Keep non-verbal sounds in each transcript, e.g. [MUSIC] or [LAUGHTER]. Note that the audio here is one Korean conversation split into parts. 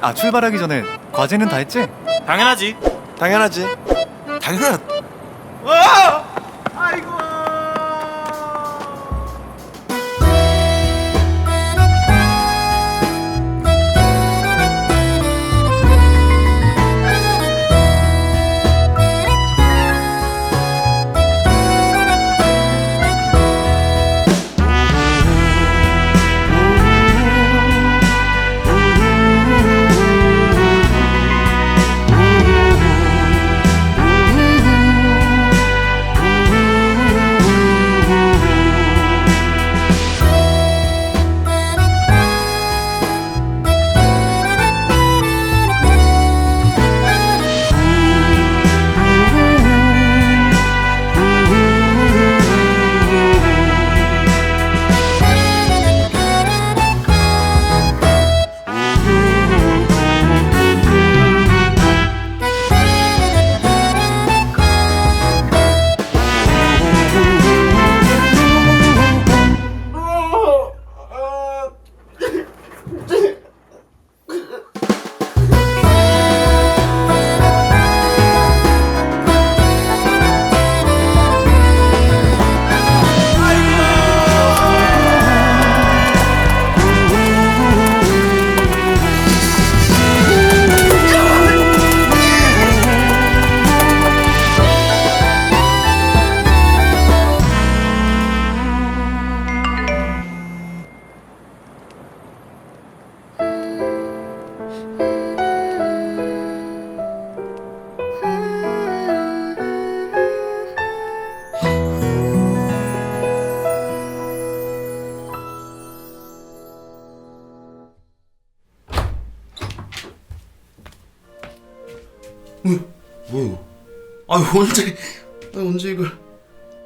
아 출발하기 전에 과제는 다 했지? 당연하지. 당연하지. 당연하. 와! 아이고. 뭐야? 아 언제? 아 언제 이걸?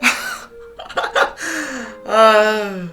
[LAUGHS] 아.